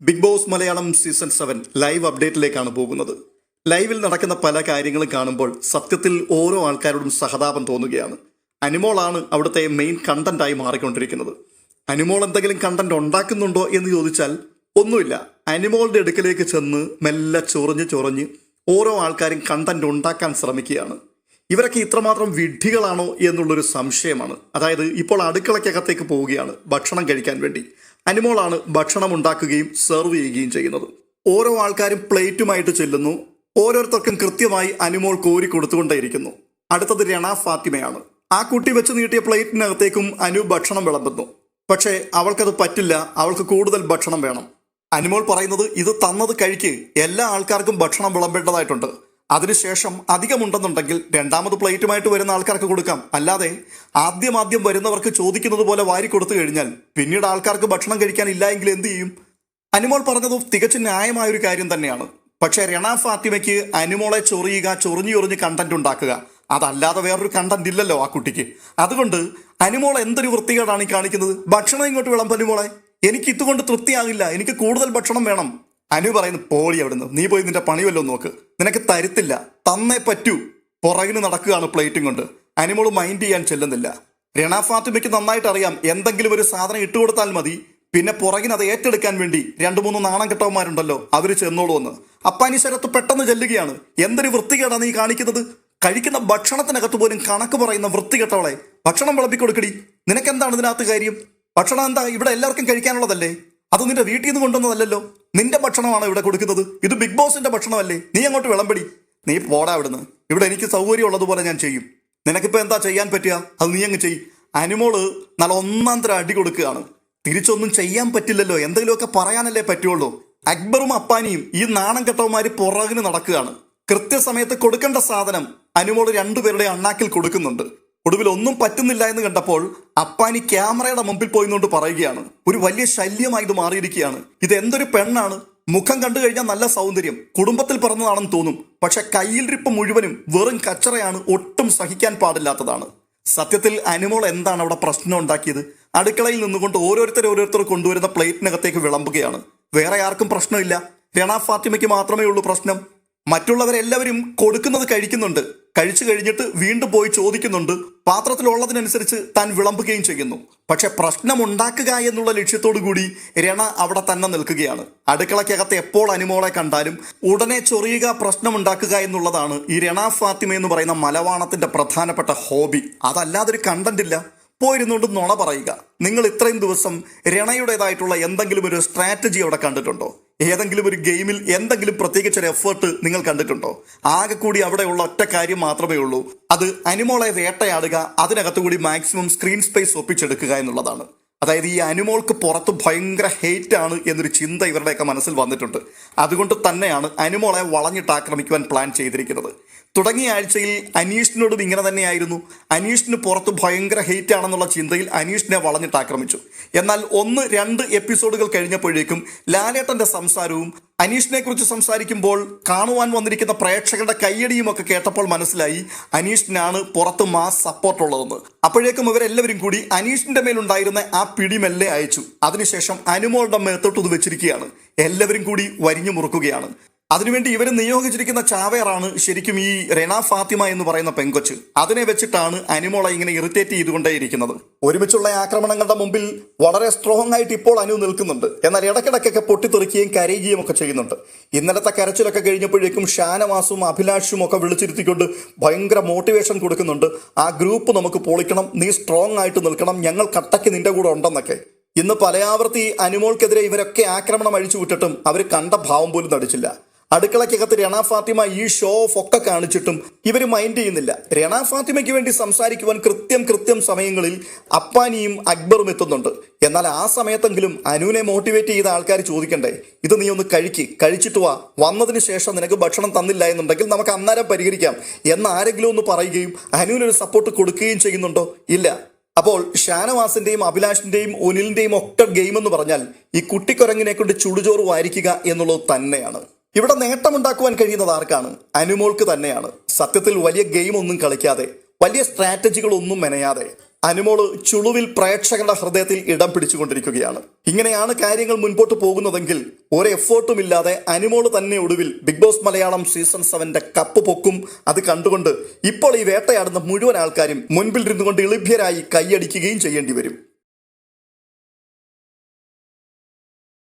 Big boss Malayalam season seven live അപ്ഡേറ്റിലേക്കാണ് പോകുന്നത്. ലൈവിൽ നടക്കുന്ന പല കാര്യങ്ങളും കാണുമ്പോൾ സത്യത്തിൽ ഓരോ ആൾക്കാരോടും സഹതാപം തോന്നുകയാണ്. അനിമോളാണ് അവിടുത്തെ മെയിൻ കണ്ടന്റായി മാറിക്കൊണ്ടിരിക്കുന്നത്. അനിമോൾ എന്തെങ്കിലും കണ്ടന്റ് ഉണ്ടാക്കുന്നുണ്ടോ എന്ന് ചോദിച്ചാൽ ഒന്നുമില്ല. അനിമോളുടെ അടുക്കലേക്ക് ചെന്ന് മെല്ലെ ചൊറിഞ്ഞ് ചൊറിഞ്ഞ് ഓരോ ആൾക്കാരും കണ്ടന്റ് ഉണ്ടാക്കാൻ ശ്രമിക്കുകയാണ്. ഇവരൊക്കെ ഇത്രമാത്രം വിഡ്ഢികളാണോ എന്നുള്ളൊരു സംശയമാണ്. അതായത് ഇപ്പോൾ അടുക്കളയ്ക്കകത്തേക്ക് പോവുകയാണ് ഭക്ഷണം കഴിക്കാൻ വേണ്ടി. അനിമോളാണ് ഭക്ഷണം ഉണ്ടാക്കുകയും സെർവ് ചെയ്യുകയും ചെയ്യുന്നത്. ഓരോ ആൾക്കാരും പ്ലേറ്റുമായിട്ട് ചെല്ലുന്നു. ഓരോരുത്തർക്കും കൃത്യമായി അനിമോൾ കോരി കൊടുത്തുകൊണ്ടേയിരിക്കുന്നു. അടുത്തത് രണ ഫാത്തിമയാണ്. ആ കുട്ടി വെച്ച് നീട്ടിയ പ്ലേറ്റിനകത്തേക്കും അനു ഭക്ഷണം വിളമ്പുന്നു. പക്ഷേ അവൾക്കത് പറ്റില്ല. അവൾക്ക് കൂടുതൽ ഭക്ഷണം വേണം. അനിമോൾ പറയുന്നത് ഇത് തന്നത് കഴിക്ക്. എല്ലാ ആൾക്കാർക്കും ഭക്ഷണം വിളമ്പേണ്ടതായിട്ടുണ്ട്. അതിനുശേഷം അധികമുണ്ടെന്നുണ്ടെങ്കിൽ രണ്ടാമത് പ്ലേറ്റുമായിട്ട് വരുന്ന ആൾക്കാർക്ക് കൊടുക്കാം. അല്ലാതെ ആദ്യം ആദ്യം വരുന്നവർക്ക് ചോദിക്കുന്നത് പോലെ വാരി കൊടുത്തു കഴിഞ്ഞാൽ പിന്നീട് ആൾക്കാർക്ക് ഭക്ഷണം കഴിക്കാൻ ഇല്ല എങ്കിൽ എന്ത് ചെയ്യും? അനുമോൾ പറഞ്ഞത് തികച്ചും ന്യായമായ ഒരു കാര്യം തന്നെയാണ്. പക്ഷേ രണ ഫാത്തിമയ്ക്ക് അനുമോളെ ചൊറിയുക ചൊറിഞ്ഞു ചൊറിഞ്ഞ് കണ്ടന്റ് ഉണ്ടാക്കുക. അതല്ലാതെ വേറൊരു കണ്ടന്റ് ഇല്ലല്ലോ ആ കുട്ടിക്ക്. അതുകൊണ്ട് അനുമോൾ എന്തൊരു വൃത്തികേടാണ് ഈ കാണിക്കുന്നത്? ഭക്ഷണം ഇങ്ങോട്ട് വിളമ്പ് അനുമോളെ. എനിക്ക് ഇതുകൊണ്ട് തൃപ്തിയാകില്ല. എനിക്ക് കൂടുതൽ ഭക്ഷണം വേണം. അനു പറയുന്നു പോളി അവിടുന്ന്. നീ പോയി നിന്റെ പണി വല്ലോ നോക്ക്. നിനക്ക് തരുത്തില്ല. തന്നേ പറ്റൂ. പുറകിന് നടക്കുകയാണ് പ്ലേറ്റും കൊണ്ട്. അനിമോൾ മൈൻഡ് ചെയ്യാൻ ചെല്ലുന്നില്ല. രണ ഫാത്തിമയ്ക്ക് നന്നായിട്ട് അറിയാം എന്തെങ്കിലും ഒരു സാധനം ഇട്ടുകൊടുത്താൽ മതി. പിന്നെ പുറകിന് അത് ഏറ്റെടുക്കാൻ വേണ്ടി രണ്ടു മൂന്ന് നാണം കെട്ടവന്മാരുണ്ടല്ലോ അവർ ചെന്നോളൂ എന്ന്. അപ്പാനി ശരത്ത് പെട്ടെന്ന് ചെല്ലുകയാണ്. എന്തൊരു വൃത്തികേടാണ് നീ കാണിക്കുന്നത്? കഴിക്കുന്ന ഭക്ഷണത്തിനകത്ത് പോലും കണക്ക് പറയുന്ന വൃത്തികെട്ടവളെ. ഭക്ഷണം വിളമ്പിക്കൊടുക്കടി. നിനക്കെന്താണ് ഇതിനകത്ത് കാര്യം? ഭക്ഷണം എന്താ ഇവിടെ എല്ലാവർക്കും കഴിക്കാനുള്ളതല്ലേ? അത് നിന്റെ വീട്ടിൽ നിന്ന് കൊണ്ടുവന്നതല്ലല്ലോ. നിന്റെ ഭക്ഷണമാണ് ഇവിടെ കൊടുക്കുന്നത്? ഇത് ബിഗ് ബോസിന്റെ ഭക്ഷണമല്ലേ? നീ അങ്ങോട്ട് വിളമ്പടി. നീ പോടാ ഇവിടുന്ന് ഇവിടെ എനിക്ക് സൗകര്യം ഉള്ളതുപോലെ ഞാൻ ചെയ്യും. നിനക്കിപ്പോൾ എന്താ ചെയ്യാൻ പറ്റുക? അത് നീ അങ്ങ് ചെയ് അനുമോൾ നല്ല ഒന്നാം തരം അടി കൊടുക്കുകയാണ്. തിരിച്ചൊന്നും ചെയ്യാൻ പറ്റില്ലല്ലോ. എന്തെങ്കിലുമൊക്കെ പറയാനല്ലേ പറ്റുള്ളൂ. അക്ബറും അപ്പാനിയും ഈ നാണം കെട്ടവന്മാര് പുറകിന് നടക്കുകയാണ്. കൃത്യസമയത്ത് കൊടുക്കേണ്ട സാധനം അനുമോൾ രണ്ടുപേരുടെ അണ്ണാക്കിൽ കൊടുക്കുന്നുണ്ട്. ഒടുവിൽ ഒന്നും പറ്റുന്നില്ല എന്ന് കണ്ടപ്പോൾ അപ്പാനി ക്യാമറയുടെ മുമ്പിൽ പോയിന്നുകൊണ്ട് പറയുകയാണ്. ഒരു വലിയ ശല്യമായി ഇത് മാറിയിരിക്കുകയാണ്. ഇത് എന്തൊരു പെണ്ണാണ്. മുഖം കണ്ടു കഴിഞ്ഞാൽ നല്ല സൗന്ദര്യം. കുടുംബത്തിൽ പിറന്നതാണെന്ന് തോന്നും. പക്ഷെ കയ്യിലിരിപ്പ് മുഴുവനും വെറും കച്ചറയാണ് ഒട്ടും സഹിക്കാൻ പാടില്ലാത്തതാണ്. സത്യത്തിൽ അനുമോൾ എന്താണ് അവിടെ പ്രശ്നം ഉണ്ടാക്കിയത്? അടുക്കളയിൽ നിന്നുകൊണ്ട് ഓരോരുത്തർ ഓരോരുത്തർ കൊണ്ടുവരുന്ന പ്ലേറ്റിനകത്തേക്ക് വിളമ്പുകയാണ്. വേറെ ആർക്കും പ്രശ്നമില്ല. രണ ഫാത്തിമയ്ക്ക് മാത്രമേ ഉള്ളൂ പ്രശ്നം. മറ്റുള്ളവരെല്ലാവരും കൊടുക്കുന്നത് കഴിക്കുന്നുണ്ട്. കഴിച്ചു കഴിഞ്ഞിട്ട് വീണ്ടും പോയി ചോദിക്കുന്നുണ്ട്. പാത്രത്തിലുള്ളതിനനുസരിച്ച് താൻ വിളമ്പുകയും ചെയ്യുന്നു. പക്ഷെ പ്രശ്നം ഉണ്ടാക്കുക എന്നുള്ള ലക്ഷ്യത്തോടു കൂടി രണ അവിടെ തന്നെ നിൽക്കുകയാണ്. അടുക്കളയ്ക്കകത്ത് എപ്പോൾ അനുമോളെ കണ്ടാലും ഉടനെ ചൊറിയുക പ്രശ്നം ഉണ്ടാക്കുക എന്നുള്ളതാണ് ഈ രണ ഫാത്തിമ എന്ന് പറയുന്ന മലവാണത്തിന്റെ പ്രധാനപ്പെട്ട ഹോബി. അതല്ലാതൊരു കണ്ടന്റ് ഇല്ല. പോയിരുന്നുകൊണ്ട് നുണ പറയുക. നിങ്ങൾ ഇത്രയും ദിവസം രണയുടേതായിട്ടുള്ള എന്തെങ്കിലും ഒരു സ്ട്രാറ്റജി അവിടെ കണ്ടിട്ടുണ്ടോ? ഏതെങ്കിലും ഒരു ഗെയിമിൽ എന്തെങ്കിലും പ്രത്യേകിച്ച് ഒരു എഫേർട്ട് നിങ്ങൾ കണ്ടിട്ടുണ്ടോ? ആകെ കൂടി അവിടെയുള്ള ഒറ്റ കാര്യം മാത്രമേ ഉള്ളൂ. അത് അനിമോളെ വേട്ടയാടുക അതിനകത്തുകൂടി മാക്സിമം സ്ക്രീൻ സ്പേസ് ഒപ്പിച്ചെടുക്കുക എന്നുള്ളതാണ്. അതായത് ഈ അനുമോൾക്ക് പുറത്ത് ഭയങ്കര ഹെയ്റ്റ് ആണ് എന്നൊരു ചിന്ത ഇവരുടെയൊക്കെ മനസ്സിൽ വന്നിട്ടുണ്ട്. അതുകൊണ്ട് തന്നെയാണ് അനുമോളെ വളഞ്ഞിട്ട് ആക്രമിക്കുവാൻ പ്ലാൻ ചെയ്തിരിക്കുന്നത്. തുടങ്ങിയ ആഴ്ചയിൽ അനീഷിനോടും ഇങ്ങനെ തന്നെയായിരുന്നു. അനീഷിന് പുറത്ത് ഭയങ്കര ഹെയ്റ്റ് ആണെന്നുള്ള ചിന്തയിൽ അനീഷിനെ വളഞ്ഞിട്ട് ആക്രമിച്ചു. എന്നാൽ ഒന്ന് രണ്ട് എപ്പിസോഡുകൾ കഴിഞ്ഞപ്പോഴേക്കും ലാലേട്ടന്റെ സംസാരവും അനീഷിനെ കുറിച്ച് സംസാരിക്കുമ്പോൾ കാണുവാൻ വന്നിരിക്കുന്ന പ്രേക്ഷകരുടെ കയ്യടിയും ഒക്കെ കേട്ടപ്പോൾ മനസ്സിലായി അനീഷിനാണ് പുറത്ത് മാസ് സപ്പോർട്ട് ഉള്ളതെന്ന്. അപ്പോഴേക്കും ഇവരെല്ലാവരും കൂടി അനീഷിന്റെ മേലുണ്ടായിരുന്ന ആ പിടിമെല്ലെ അയച്ചു. അതിനുശേഷം അനുമോളുടെ മേത്തോട്ട് ഇത് വെച്ചിരിക്കുകയാണ്. എല്ലാവരും കൂടി വരിഞ്ഞു മുറുക്കുകയാണ്. അതിനുവേണ്ടി ഇവർ നിയോഗിച്ചിരിക്കുന്ന ചാവേറാണ് ശരിക്കും ഈ റെന ഫാത്തിമ എന്ന് പറയുന്ന പെങ്കൊച്ച്. അതിനെ വെച്ചിട്ടാണ് അനിമോളെ ഇങ്ങനെ ഇറിറ്റേറ്റ് ചെയ്തുകൊണ്ടേയിരിക്കുന്നത്. ഒരുമിച്ചുള്ള ആക്രമണങ്ങളുടെ മുമ്പിൽ വളരെ സ്ട്രോങ് ആയിട്ട് ഇപ്പോൾ അനു നിൽക്കുന്നുണ്ട്. എന്നാൽ ഇടയ്ക്കിടയ്ക്കൊക്കെ പൊട്ടിത്തെറിക്കുകയും കരയുകയും ഒക്കെ ചെയ്യുന്നുണ്ട്. ഇന്നലത്തെ കരച്ചിലൊക്കെ കഴിഞ്ഞപ്പോഴേക്കും ഷാനവാസും അഭിലാഷും ഒക്കെ വിളിച്ചിരുത്തിക്കൊണ്ട് ഭയങ്കര മോട്ടിവേഷൻ കൊടുക്കുന്നുണ്ട്. ആ ഗ്രൂപ്പ് നമുക്ക് പൊളിക്കണം നീ സ്ട്രോങ് ആയിട്ട് നിൽക്കണം ഞങ്ങൾ കട്ടയ്ക്ക് നിന്റെ കൂടെ ഉണ്ടെന്നൊക്കെ. ഇന്ന് പലയാവർത്തി അനുമോൾക്കെതിരെ ഇവരൊക്കെ ആക്രമണം അഴിച്ചു വിട്ടിട്ടും അവർ കണ്ട ഭാവം പോലും നടിച്ചില്ല. അടുക്കളയ്ക്കകത്ത് രണ ഫാത്തിമ ഈ ഷോ ഓഫ് ഒക്കെ കാണിച്ചിട്ടും ഇവർ മൈൻഡ് ചെയ്യുന്നില്ല. രണ ഫാത്തിമയ്ക്ക് വേണ്ടി സംസാരിക്കുവാൻ കൃത്യം കൃത്യം സമയങ്ങളിൽ അപ്പാനിയും അക്ബറും എത്തുന്നുണ്ട്. എന്നാൽ ആ സമയത്തെങ്കിലും അനുവിനെ മോട്ടിവേറ്റ് ചെയ്ത ആൾക്കാർ ചോദിക്കണ്ടേ? ഇത് നീ ഒന്ന് കഴിക്ക്. കഴിച്ചിട്ട് വാ. വന്നതിന് ശേഷം നിനക്ക് ഭക്ഷണം തന്നില്ല എന്നുണ്ടെങ്കിൽ നമുക്ക് അന്നേരം പരിഹരിക്കാം. എന്ന് ആരെങ്കിലും ഒന്ന് പറയുകയും അനുവിനൊരു സപ്പോർട്ട് കൊടുക്കുകയും ചെയ്യുന്നുണ്ടോ? ഇല്ല. അപ്പോൾ ഷാനവാസിന്റെയും അഭിലാഷിന്റെയും ഒനിലിന്റെയും ഒക്കെ ഗെയിം എന്ന് പറഞ്ഞാൽ ഈ കുട്ടിക്കൊരങ്ങിനെ കൊണ്ട് ചുടുചോറ് വാരിക്കുക എന്നുള്ളത് തന്നെയാണ്. ഇവിടെ നേട്ടമുണ്ടാക്കുവാൻ കഴിയുന്നത് ആർക്കാണ്? അനുമോൾക്ക് തന്നെയാണ്. സത്യത്തിൽ വലിയ ഗെയിം ഒന്നും കളിക്കാതെ വലിയ സ്ട്രാറ്റജികളൊന്നും മെനയാതെ അനുമോൾ ചുളുവിൽ പ്രേക്ഷകരുടെ ഹൃദയത്തിൽ ഇടം പിടിച്ചുകൊണ്ടിരിക്കുകയാണ്. ഇങ്ങനെയാണ് കാര്യങ്ങൾ മുൻപോട്ട് പോകുന്നതെങ്കിൽ ഒരു എഫേർട്ടും ഇല്ലാതെ അനുമോൾ തന്നെ ഒടുവിൽ ബിഗ് ബോസ് മലയാളം സീസൺ സെവന്റെ കപ്പ് പൊക്കും. അത് കണ്ടുകൊണ്ട് ഇപ്പോൾ ഈ വേട്ടയാടുന്ന മുഴുവൻ ആൾക്കാരും മുൻപിൽ ഇരുന്നുകൊണ്ട് ഇളിഭ്യരായി കൈയടിക്കുകയും ചെയ്യേണ്ടി വരും.